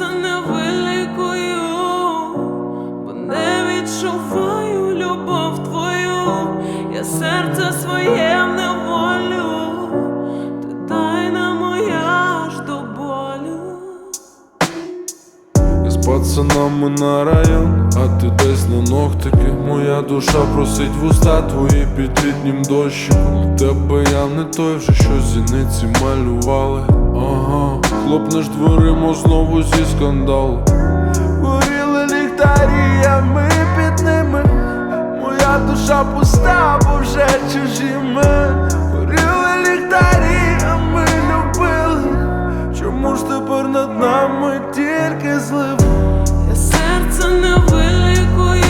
серце не вилікую, бо не відчуваю любов твою, я серце своє в неволю, ти тайна моя аж до болю. Я з пацанами на район, а ти десь на ногтики. Моя душа просить вуста твої під літнім дощиком. Тебе я не той вже, що зіниці малювали хлопнеш дверима знову зі скандалу. Горіли ліхтарі, а ми під ними. Моя душа пуста, бо вже чужі ми. Горіли ліхтарі, а ми любили. Чому ж тепер над нами тільки злив? Я серце не вилікую,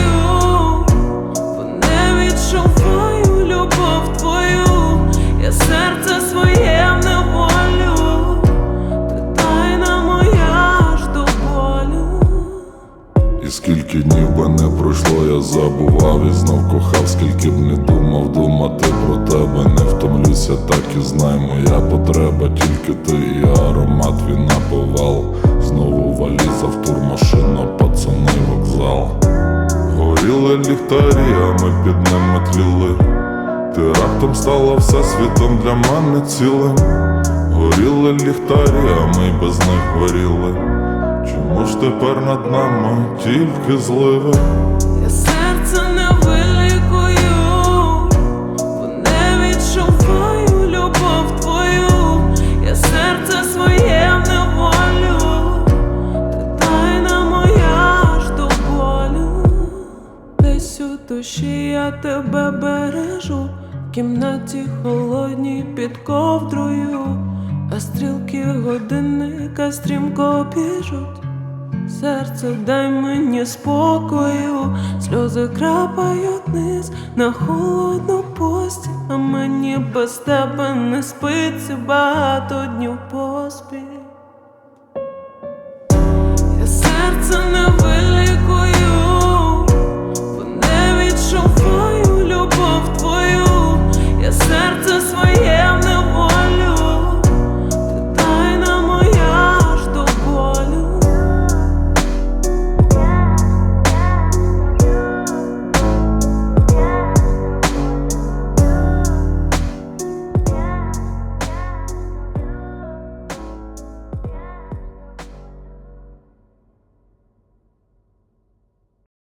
бо не відчуваю любов твою, я серце своє Скільки днів би не пройшло, я забував і знов кохав, скільки б не думав думати про тебе, не втомлюся, так і знай, моя потреба, тільки ти і аромат він наповал. Знову валіза в турмашина, пацани, вокзал. Горіли ліхтарі, а ми під ними тліли. Ти раптом стала всесвітом для мене цілим. Горіли ліхтарі, а ми без них горіли. Ж тепер над нами тільки зливи? Я серце не бо не відчуваю любов твою, я серце своє неволю, ти тайна моя аж до болю. Десь у я тебе бережу, в кімнаті холодній під ковдрою, а стрілки годинника стрімко біжуть. Серце дай мені спокою, сльози крапають низ на холодну пості, а мені без тебе не спиться багато днів поспіль. Я серце не вилікую, бо не відчуваю любов твою, я серце.